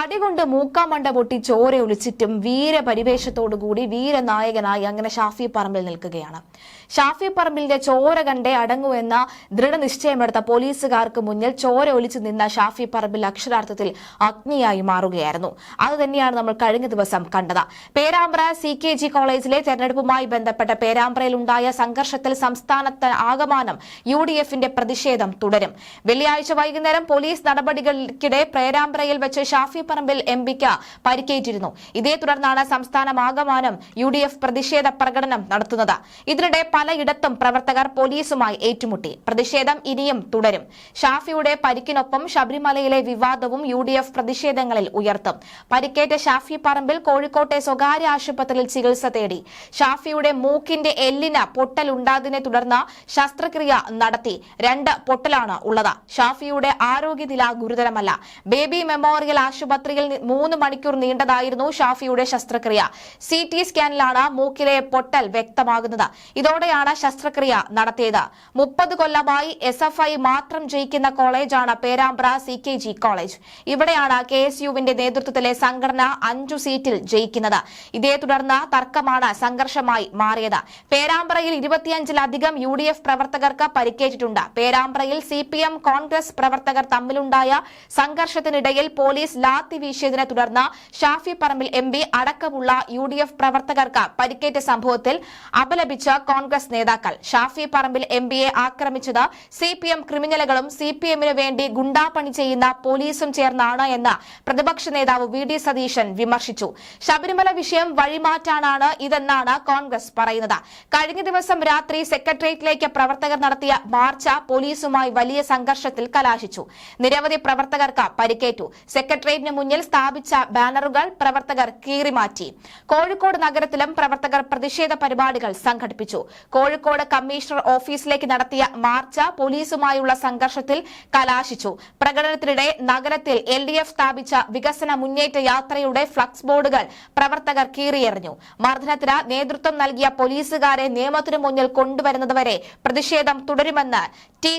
അടികൊണ്ട് മൂക്കാമണ്ട പൊട്ടി ചോര ഒളിച്ചിട്ടും വീരപരിവേഷത്തോടുകൂടി വീരനായകനായി അങ്ങനെ ഷാഫി പറമ്പിൽ നിൽക്കുകയാണ്. ഷാഫി പറമ്പിലിന്റെ ചോര കണ്ടേ അടങ്ങുവെന്ന ദൃഢനിശ്ചയമെടുത്ത പോലീസുകാർക്ക് മുന്നിൽ ചോര ഒലിച്ചു നിന്ന ഷാഫി പറമ്പിൽ അക്ഷരാർത്ഥത്തിൽ അഗ്നിയായി മാറുകയായിരുന്നു. അത് തന്നെയാണ് നമ്മൾ കഴിഞ്ഞ ദിവസം കണ്ടത്. പേരാമ്പ്ര സി കെ ജി കോളേജിലെ തെരഞ്ഞെടുപ്പുമായി ബന്ധപ്പെട്ട പേരാമ്പ്രയിലുണ്ടായ സംഘർഷത്തിൽ സംസ്ഥാനത്ത് ആകമാനം യു ഡി എഫിന്റെ പ്രതിഷേധം തുടരും. വെള്ളിയാഴ്ച വൈകുന്നേരം പോലീസ് നടപടികൾക്കിടെ പേരാമ്പ്രയിൽ വെച്ച് ഷാഫി പറമ്പിൽ എം പിക്ക് പരിക്കേറ്റിരുന്നു. ഇതേ തുടർന്നാണ് സംസ്ഥാനമാകമാനം യു ഡി എഫ് പ്രതിഷേധ പ്രകടനം നടത്തുന്നത്. ഇതിനിടെ പലയിടത്തും പ്രവർത്തകർ പോലീസുമായി ഏറ്റുമുട്ടി. പ്രതിഷേധം ഇനിയും തുടരും. ഷാഫിയുടെ പരിക്കിനൊപ്പം ശബരിമലയിലെ വിവാദവും യു ഡി എഫ് പ്രതിഷേധങ്ങളിൽ ഉയർത്തും. പരിക്കേറ്റ ഷാഫി പറമ്പിൽ കോഴിക്കോട്ടെ സ്വകാര്യ ആശുപത്രിയിൽ ചികിത്സ തേടി. ഷാഫിയുടെ മൂക്കിന്റെ എല്ലിന് പൊട്ടലുണ്ടായതിനെ തുടർന്ന് ശസ്ത്രക്രിയ നടത്തി. രണ്ട് പൊട്ടലാണ് ഉള്ളത്. ഷാഫിയുടെ ആരോഗ്യനില ഗുരുതരമല്ല. ബേബി മെമ്മോറിയൽ ആശുപത്രിയിൽ മൂന്ന് മണിക്കൂർ നീണ്ടതായിരുന്നു ഷാഫിയുടെ ശസ്ത്രക്രിയ. സി ടി സ്കാനിലാണ് മൂക്കിലെ പൊട്ടൽ വ്യക്തമാകുന്നത്. ഇതോടെയാണ് ശസ്ത്രക്രിയ നടത്തിയത്. മുപ്പത് കൊല്ലമായി എസ് മാത്രം ജയിക്കുന്ന കോളേജാണ് Perambra C K G college. ഇവിടെയാണ് കെ എസ് യുവിന്റെ നേതൃത്വത്തിലെ സംഘടന അഞ്ചു സീറ്റിൽ ജയിക്കുന്നത്. ഇതേ തുടർന്ന് തർക്കമാണ് സംഘർഷമായി മാറിയത്. പേരാമ്പ്രയിൽ ഇരുപത്തിയഞ്ചിലധികം യു ഡി എഫ് പ്രവർത്തകർക്ക് പരിക്കേറ്റിട്ടുണ്ട്. പേരാമ്പ്രയിൽ സി പി എം കോൺഗ്രസ് പ്രവർത്തകർ തമ്മിലുണ്ടായ സംഘർഷത്തിനിടയിൽ പോലീസ് ലാത്തി വീശിയതിനെ തുടർന്ന് ഷാഫി പറമ്പിൽ എം പി അടക്കമുള്ള യു ഡി എഫ് പ്രവർത്തകർക്ക് പരിക്കേറ്റ സംഭവത്തിൽ അപലപിച്ച കോൺഗ്രസ് നേതാക്കൾ. ഷാഫി പറമ്പിൽ എം പിയെ ആക്രമിച്ചത് സി പി എം ക്രിമിനലുകളും സി പി എമ്മിനു വേണ്ടി ഗുണ്ടാപ്പണി ചെയ്യുന്ന പോലീസും ചേർന്നാണ് എന്ന് പ്രതിപക്ഷ നേതാവ് വി ഡി സതീശൻ വിമർശിച്ചു. ശബരിമല വിഷയം വഴിമാറ്റാനാണ് ഇതെന്നാണ് കോൺഗ്രസ് പറയുന്നത്. കഴിഞ്ഞ ദിവസം രാത്രി സെക്രട്ടേറിയറ്റിലേക്ക് പ്രവർത്തകർ നടത്തിയ മാർച്ച പോലീസുമായി വലിയ സംഘർഷത്തിൽ കലാശിച്ചു. നിരവധി പ്രവർത്തകർക്ക് പരിക്കേറ്റു. സെക്രട്ടേറിയറ്റിന് മുന്നിൽ സ്ഥാപിച്ച ബാനറുകൾ പ്രവർത്തകർ കീറിമാറ്റി. കോഴിക്കോട് നഗരത്തിലും പ്രവർത്തകർ പ്രതിഷേധ പരിപാടികൾ സംഘടിപ്പിച്ചു. കോഴിക്കോട് കമ്മീഷണർ ഓഫീസിലേക്ക് നടത്തിയ മാർച്ച് പോലീസുമായുള്ള സംഘർഷത്തിൽ കലാശിച്ചു. പ്രകടനത്തിനിടെ നഗരത്തിൽ എൽ സ്ഥാപിച്ച വികസന മുന്നേറ്റ യാത്രയുടെ ഫ്ലക്സ് ബോർഡുകൾ പ്രവർത്തകർ കീറിയെറിഞ്ഞു. മർദ്ദനത്തിന് നേതൃത്വം നൽകിയ പോലീസുകാരെ നിയമത്തിനു മുന്നിൽ കൊണ്ടുവരുന്നതുവരെ പ്രതിഷേധം തുടരുമെന്ന് ടി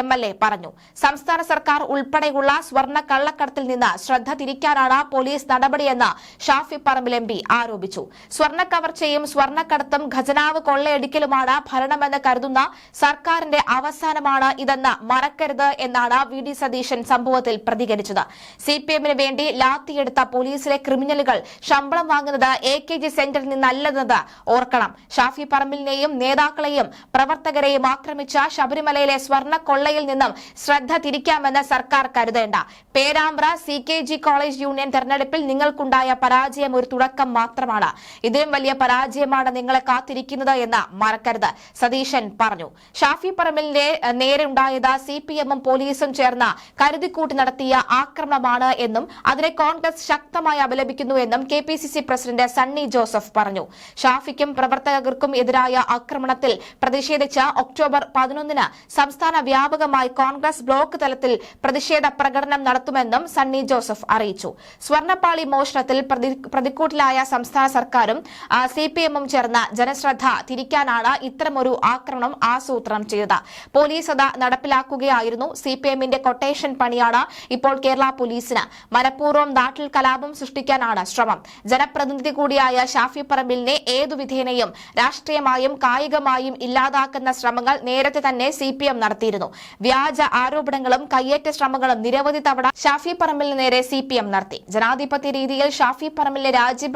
എൽ എ പറഞ്ഞു. സംസ്ഥാന സർക്കാർ ഉൾപ്പെടെയുള്ള സ്വർണ കള്ളക്കടത്തിൽ നിന്ന് ശ്രദ്ധ തിരിക്കാനാണ് പോലീസ് നടപടിയെന്ന് ഷാഫി പറമ്പിൽ എം പി ആരോപിച്ചു. സ്വർണ കവർച്ചയും സ്വർണക്കടത്തും ഖജനാവ് കൊള്ളയടിക്കലുമാണ് ഭരണമെന്ന് കരുതുന്ന സർക്കാരിന്റെ അവസാനമാണ് ഇതെന്ന് മറക്കരുത് എന്നാണ് വി ഡി സതീശൻ സംഭവത്തിൽ പ്രതികരിച്ചത്. സിപിഎമ്മിന് വേണ്ടി ലാത്തിയെടുത്ത പോലീസിലെ ക്രിമിനലുകൾ ശമ്പളം വാങ്ങുന്നത് എ കെ ജി സെന്ററിൽ നിന്നല്ലെന്നത് ഓർക്കണം. ഷാഫി പറമ്പിലിനെയും നേതാക്കളെയും പ്രവർത്തകരെയും ആക്രമിച്ച ശബരിമലയിലെ സ്വർണ കൊള്ളയിൽ നിന്നും ശ്രദ്ധ തിരിക്കാമെന്ന് സർക്കാർ കരുതേണ്ട. Perambra C K G college union തെരഞ്ഞെടുപ്പിൽ നിങ്ങൾക്കുണ്ടായ പരാജയം ഒരു തുടക്കം മാത്രമാണ്. ഇതിലും വലിയ പരാജയമാണ് നിങ്ങളെ കാത്തിരിക്കുന്നത് എന്ന് മറക്കരുത് സതീശൻ പറഞ്ഞു. ഷാഫി പറമ്പിലിന്റെ നേരെ ഉണ്ടായത് സി പി എമ്മും പോലീസും ചേർന്ന് കരുതിക്കൂട്ടി നടത്തിയ ആക്രമണമാണ് എന്നും അതിനെ കോൺഗ്രസ് ശക്തമായി അപലപിക്കുന്നു എന്നും K P C C president Sunny Joseph പറഞ്ഞു. ഷാഫിക്കും പ്രവർത്തകർക്കും എതിരായ ആക്രമണത്തിൽ പ്രതിഷേധിച്ച് ഒക്ടോബർ പതിനൊന്നിന് സംസ്ഥാന വ്യാപകമായി കോൺഗ്രസ് ബ്ലോക്ക് തലത്തിൽ പ്രതിഷേധ പ്രകടനം നടത്തുമെന്നും സണ്ണി ജോസഫ് അറിയിച്ചു. സ്വർണപ്പാളി മോഷണത്തിൽ പ്രതി- പ്രതിക്കൂട്ടിലായ സംസ്ഥാന സർക്കാരും സി പി എമ്മും ചേർന്ന് ജനശ്രദ്ധ തിരിക്കാനാണ് ഇത്തരമൊരു ആക്രമണം ആസൂത്രണം ചെയ്തത്. പോലീസ് അത് നടപ്പിലാക്കുകയായിരുന്നു. സി പി എമ്മിന്റെ കൊട്ടേഷൻ പണിയാണ് ഇപ്പോൾ കേരള പോലീസിന്. മനഃപൂർവം നാട്ടിൽ കലാപം സൃഷ്ടിക്കാനാണ് ശ്രമം. ജനപ്രതിനിധി കൂടിയായ ഷാഫി പറമ്പിലിനെ ഏതു വിധേനയും രാഷ്ട്രീയമായും കായികമായും ഇല്ലാതാക്കുന്ന ശ്രമങ്ങൾ നേരത്തെ തന്നെ സി പി എം നടത്തിയിരുന്നു. വ്യാജ ആരോപണങ്ങളും കയ്യേറ്റ ശ്രമങ്ങളും നിരവധി തവണ ഷാഫി പറമ്പിലിന് സി പി എം നടത്തി. ജനാധിപത്യ രീതിയിൽ ഷാഫി പറമ്പിലെ രാജ്യ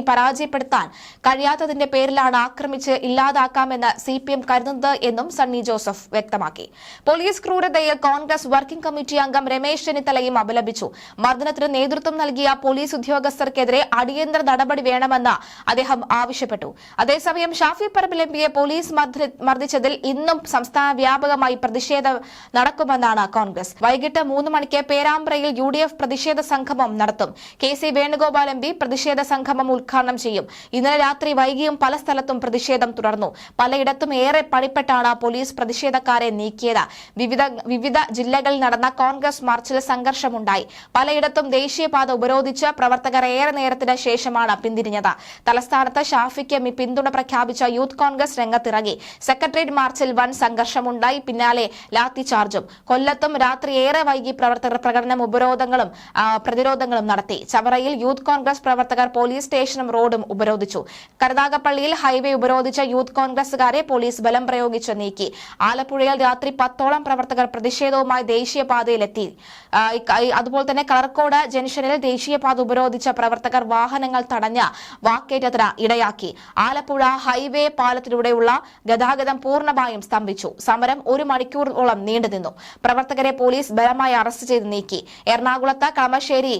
പരാജയപ്പെടുത്താൻ കഴിയാത്തതിന്റെ പേരിലാണ് ആക്രമിച്ച് ഇല്ലാതാക്കാമെന്ന് സി പി എം കരുതുന്നത് എന്നും സണ്ണി ജോസഫ് വ്യക്തമാക്കി. പോലീസ് ക്രൂരതയിൽ കോൺഗ്രസ് വർക്കിംഗ് കമ്മിറ്റി അംഗം രമേശ് ചെന്നിത്തലയും അപലപിച്ചു. മർദ്ദനത്തിന് നേതൃത്വം നൽകിയ പോലീസ് ഉദ്യോഗസ്ഥർക്കെതിരെ അടിയന്തര നടപടി വേണമെന്ന് അദ്ദേഹം ആവശ്യപ്പെട്ടു. അതേസമയം ഷാഫി പറമ്പിൽ എം പിയെ പോലീസ് മർദ്ദ- മർദ്ദിച്ചതിൽ ഇന്നും സംസ്ഥാന വ്യാപകമായി പ്രതിഷേധം നടക്കുമെന്നാണ് കോൺഗ്രസ്. വൈകിട്ട് മൂന്ന് മണിക്ക് പേരാമ്പ്രയിൽ യു ഡി എഫ് പ്രതിഷേധ പ്രതിഷേധ സംഗമം നടത്തും. K C Venugopal M P പ്രതിഷേധ സംഗമം ഉദ്ഘാടനം ചെയ്യും. ഇന്നലെ രാത്രി വൈകിയും പല സ്ഥലത്തും പ്രതിഷേധം തുടർന്നു. പലയിടത്തും ഏറെ പണിപ്പെട്ടാണ് പോലീസ് പ്രതിഷേധക്കാരെ നീക്കിയത്. വിവിധ വിവിധ ജില്ലകളിൽ നടന്ന കോൺഗ്രസ് മാർച്ചിൽ സംഘർഷമുണ്ടായി. പലയിടത്തും ദേശീയപാത ഉപരോധിച്ച് പ്രവർത്തകർ ഏറെ നേരത്തിന് ശേഷമാണ് പിന്തിരിഞ്ഞത്. തലസ്ഥാനത്ത് ഷാഫിക്ക് പിന്തുണ പ്രഖ്യാപിച്ച യൂത്ത് കോൺഗ്രസ് രംഗത്തിറങ്ങി. സെക്രട്ടേറിയറ്റ് മാർച്ചിൽ വൻ സംഘർഷമുണ്ടായി. പിന്നാലെ ലാത്തിചാർജും കൊല്ലത്തും രാത്രി ഏറെ വൈകി പ്രവർത്തകർ പ്രകടനം ഉപരോധങ്ങളും പ്രതിരോധങ്ങളും നടത്തി. ചവറയിൽ യൂത്ത് കോൺഗ്രസ് പ്രവർത്തകർ പോലീസ് സ്റ്റേഷനും റോഡും ഉപരോധിച്ചു. കരുതാകപ്പള്ളിയിൽ ഹൈവേ ഉപരോധിച്ച യൂത്ത് കോൺഗ്രസുകാരെ പോലീസ് ബലം പ്രയോഗിച്ച് നീക്കി. ആലപ്പുഴയിൽ രാത്രി പത്തോളം പ്രവർത്തകർ പ്രതിഷേധവുമായി ദേശീയപാതയിലെത്തി. അതുപോലെ തന്നെ കളർക്കോട് ജംഗ്ഷനിൽ ദേശീയപാത ഉപരോധിച്ച പ്രവർത്തകർ വാഹനങ്ങൾ തടഞ്ഞ് വാക്കേറ്റത്തിന് ഇടയാക്കി. ആലപ്പുഴ ഹൈവേ പാലത്തിലൂടെയുള്ള ഗതാഗതം പൂർണമായും സ്തംഭിച്ചു. സമരം ഒരു മണിക്കൂറോളം നീണ്ടുനിന്നു. പ്രവർത്തകരെ പോലീസ് ബലമായി അറസ്റ്റ് ചെയ്ത് നീക്കി. എറണാകുളത്ത് കളമശ്ശേരി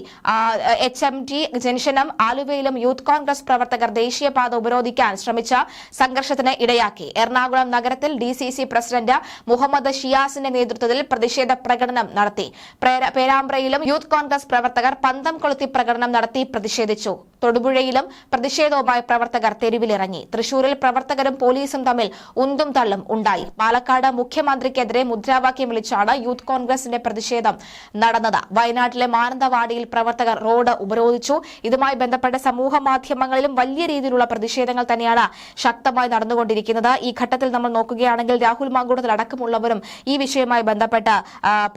എച്ച് എം ടി ജംഗ്ഷനും ആലുവയിലും യൂത്ത് കോൺഗ്രസ് പ്രവർത്തകർ ദേശീയപാത ഉപരോധിക്കാൻ ശ്രമിച്ച സംഘർഷത്തിന് ഇടയാക്കി. എറണാകുളം നഗരത്തിൽ ഡി പ്രസിഡന്റ് മുഹമ്മദ് ഷിയാസിന്റെ നേതൃത്വത്തിൽ പ്രതിഷേധ പ്രകടനം നടത്തി. പേര- പേരാമ്പ്രയിലും യൂത്ത് കോൺഗ്രസ് പ്രവർത്തകർ പന്തം കൊളുത്തി പ്രകടനം നടത്തി പ്രതിഷേധിച്ചു. തൊടുപുഴയിലും പ്രതിഷേധവുമായി പ്രവർത്തകർ തെരുവിലിറങ്ങി. തൃശൂരിൽ പ്രവർത്തകരും പോലീസും തമ്മിൽ ഉന്തും തള്ളും ഉണ്ടായി. പാലക്കാട് മുഖ്യമന്ത്രിക്കെതിരെ മുദ്രാവാക്യം വിളിച്ചാണ് യൂത്ത് കോൺഗ്രസിന്റെ പ്രതിഷേധം നടന്നത്. വയനാട്ടിലെ മാനന്തവാടിയിൽ പ്രവർത്തകർ റോഡ് ഉപരോധിച്ചു. ഇതുമായി ബന്ധപ്പെട്ട സമൂഹ മാധ്യമങ്ങളിലും വലിയ രീതിയിലുള്ള പ്രതിഷേധങ്ങൾ തന്നെയാണ് ശക്തമായി നടന്നുകൊണ്ടിരിക്കുന്നത്. ഈ ഘട്ടത്തിൽ നമ്മൾ നോക്കുകയാണെങ്കിൽ രാഹുൽ മാങ്കൂട്ടത്തിൽ അടക്കമുള്ളവരും ഈ വിഷയവുമായി ബന്ധപ്പെട്ട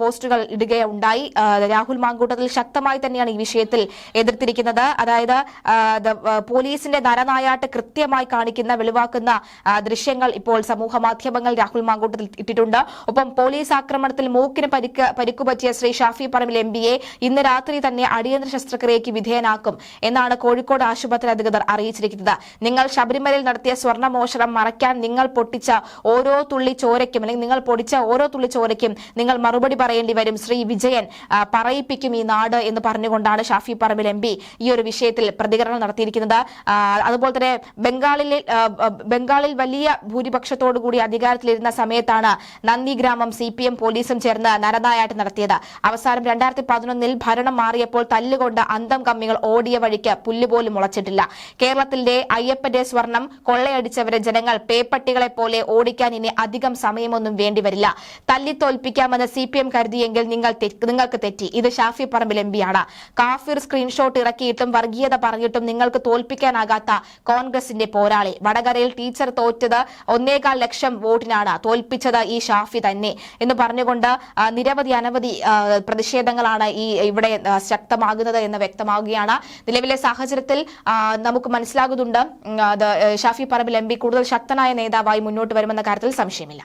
പോസ്റ്റുകൾ ഇടുകയുണ്ടായി. രാഹുൽ മാങ്കൂട്ടത്തിൽ ശക്തമായി തന്നെയാണ് ഈ വിഷയത്തിൽ എതിർത്തിരിക്കുന്നത്. അതായത് പോലീസിന്റെ നരനായാട്ട് കൃത്യമായി കാണിക്കുന്ന വെളിവാക്കുന്ന ദൃശ്യങ്ങൾ ഇപ്പോൾ സമൂഹ മാധ്യമങ്ങൾ രാഹുൽ മാങ്കൂട്ടത്തിൽ ഇട്ടിട്ടുണ്ട്. ഒപ്പം പോലീസ് ആക്രമണത്തിൽ മൂക്കിന് പരിക്ക് പരിക്കുപറ്റിയ ശ്രീ ഷാഫി പറമ്പിൽ എം പിയെ ഇന്ന് രാത്രി തന്നെ അടിയന്തര ശസ്ത്രക്രിയയ്ക്ക് വിധേയനാക്കും എന്നാണ് കോഴിക്കോട് ആശുപത്രി അധികൃതർ അറിയിച്ചിരിക്കുന്നത്. നിങ്ങൾ ശബരിമലയിൽ നടത്തിയ സ്വർണമോഷണം മറയ്ക്കാൻ നിങ്ങൾ പൊട്ടിച്ച ഓരോ തുള്ളി ചോരയ്ക്കും അല്ലെങ്കിൽ നിങ്ങൾ പൊടിച്ച ഓരോ തുള്ളി ചോരയ്ക്കും നിങ്ങൾ മറുപടി പറയേണ്ടി വരും. ശ്രീ വിജയൻ പറയിപ്പിക്കും ഈ നാട് എന്ന് പറഞ്ഞുകൊണ്ടാണ് ഷാഫി പറമ്പിൽ എം പി ഈ ഒരു വിഷയത്തിൽ പ്രതികരണം നടത്തിയിരിക്കുന്നത്. അതുപോലെ തന്നെ ബംഗാളിലെ ബംഗാളിൽ വലിയ ഭൂരിപക്ഷത്തോടു കൂടി അധികാരത്തിലിരുന്ന സമയത്താണ് നന്ദിഗ്രാമം സി പി എം പോലീസും ചേർന്ന് നരനായാട്ട് നടത്തിയത്. അവസാനം രണ്ടായിരത്തി പതിനൊന്നിൽ ഭരണം മാറിയപ്പോൾ തല്ലുകൊണ്ട് അന്തം കമ്മികൾ ഓടിയ വഴിക്ക് പുല്ലുപോലും മുളച്ചിട്ടില്ല. കേരളത്തിന്റെ അയ്യപ്പന്റെ സ്വർണം കൊള്ളയടിച്ചവരെ ജനങ്ങൾ പേപ്പട്ടികളെ പോലെ ഓടിക്കാൻ ഇനി അധികം സമയമൊന്നും വേണ്ടിവരില്ല തല്ലി തോൽപ്പിക്കാമെന്ന് സി പി എം കരുതിയെങ്കിൽ നിങ്ങൾ നിങ്ങൾക്ക് തെറ്റി. ഇത് ഷാഫി പറമ്പിൽ എം പിയാണ് കാഫിർ സ്ക്രീൻഷോട്ട് ഇറക്കിയിട്ടും വർഗീയത പറഞ്ഞിട്ടും നിങ്ങൾക്ക് തോൽപ്പിക്കാനാകാത്ത കോൺഗ്രസിന്റെ പോരാളി. വടകരയിൽ ടീച്ചർ തോറ്റത് ഒന്നേകാൽ ലക്ഷം വോട്ടിനാണ്. തോൽപ്പിച്ചത് ഈ ഷാഫി തന്നെ. എന്ന് പറഞ്ഞുകൊണ്ട് നിരവധി അനവധി പ്രതിഷേധങ്ങളാണ് ഈ ഇവിടെ ശക്തമാകുന്നത് എന്ന് വ്യക്തമാവുകയാണ്. നിലവിലെ സാഹചര്യത്തിൽ നമുക്ക് മനസ്സിലാകുന്നുണ്ട്. ഷാഫി പറമ്പിൽ എം കൂടുതൽ ശക്തനായ നേതാവായി മുന്നോട്ട് വരുമെന്ന കാര്യത്തിൽ സംശയമില്ല.